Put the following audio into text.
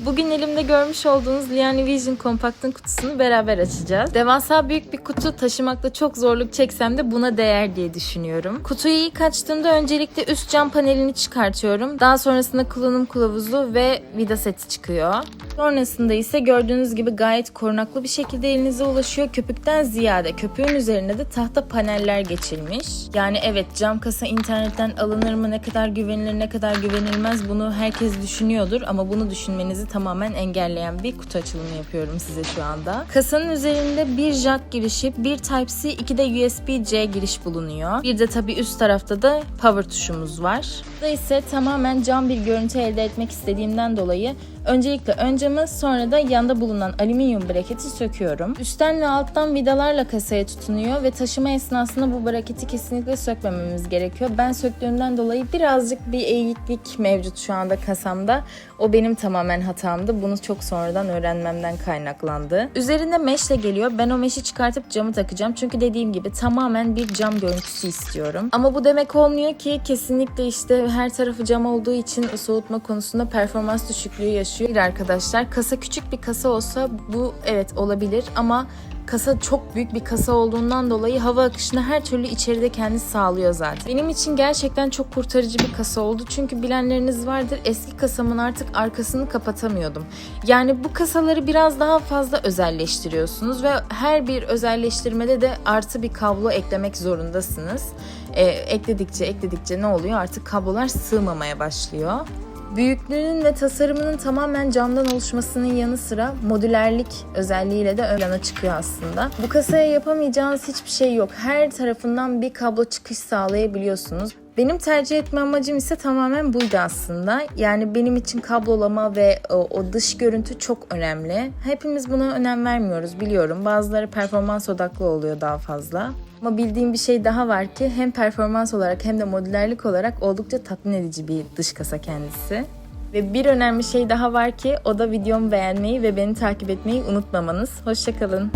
Bugün elimde görmüş olduğunuz Liani Vision Compact'ın kutusunu beraber açacağız. Devasa büyük bir kutu taşımakta çok zorluk çeksem de buna değer diye düşünüyorum. Kutuyu ilk açtığımda öncelikle üst cam panelini çıkartıyorum. Daha sonrasında kullanım kılavuzu ve vida seti çıkıyor. Sonrasında ise gördüğünüz gibi gayet korunaklı bir şekilde elinize ulaşıyor. Köpükten ziyade köpüğün üzerine de tahta paneller geçilmiş. Yani evet cam kasa internetten alınır mı ne kadar güvenilir ne kadar güvenilmez bunu herkes düşünüyordur ama bunu düşünmenizi tamamen engelleyen bir kutu açılımı yapıyorum size şu anda. Kasanın üzerinde bir jack girişi, bir Type-C, iki de USB-C giriş bulunuyor. Bir de tabii üst tarafta da power tuşumuz var. Burada ise tamamen cam bir görüntü elde etmek istediğimden dolayı Öncelikle ön camı sonra da yanda bulunan alüminyum braketi söküyorum. Üstten ve alttan vidalarla kasaya tutunuyor ve taşıma esnasında bu braketi kesinlikle sökmememiz gerekiyor. Ben söktüğümden dolayı birazcık bir eğiklik mevcut şu anda kasamda. O benim tamamen hatamdı. Bunu çok sonradan öğrenmemden kaynaklandı. Üzerinde meşle geliyor. Ben o meşi çıkartıp camı takacağım. Çünkü dediğim gibi tamamen bir cam görüntüsü istiyorum. Ama bu demek olmuyor ki kesinlikle işte her tarafı cam olduğu için soğutma konusunda performans düşüklüğü yaşıyor arkadaşlar. Kasa küçük bir kasa olsa bu evet olabilir ama kasa çok büyük bir kasa olduğundan dolayı hava akışını her türlü içeride kendisi sağlıyor zaten. Benim için gerçekten çok kurtarıcı bir kasa oldu. Çünkü bilenleriniz vardır eski kasamın artık arkasını kapatamıyordum. Yani bu kasaları biraz daha fazla özelleştiriyorsunuz ve her bir özelleştirmede de artı bir kablo eklemek zorundasınız. Ee, ekledikçe ekledikçe ne oluyor? Artık kablolar sığmamaya başlıyor. Büyüklüğünün ve tasarımının tamamen camdan oluşmasının yanı sıra modülerlik özelliğiyle de ön plana çıkıyor aslında. Bu kasaya yapamayacağınız hiçbir şey yok. Her tarafından bir kablo çıkış sağlayabiliyorsunuz. Benim tercih etme amacım ise tamamen buydu aslında. Yani benim için kablolama ve o, o dış görüntü çok önemli. Hepimiz buna önem vermiyoruz biliyorum. Bazıları performans odaklı oluyor daha fazla. Ama bildiğim bir şey daha var ki hem performans olarak hem de modülerlik olarak oldukça tatmin edici bir dış kasa kendisi. Ve bir önemli şey daha var ki o da videomu beğenmeyi ve beni takip etmeyi unutmamanız. Hoşçakalın.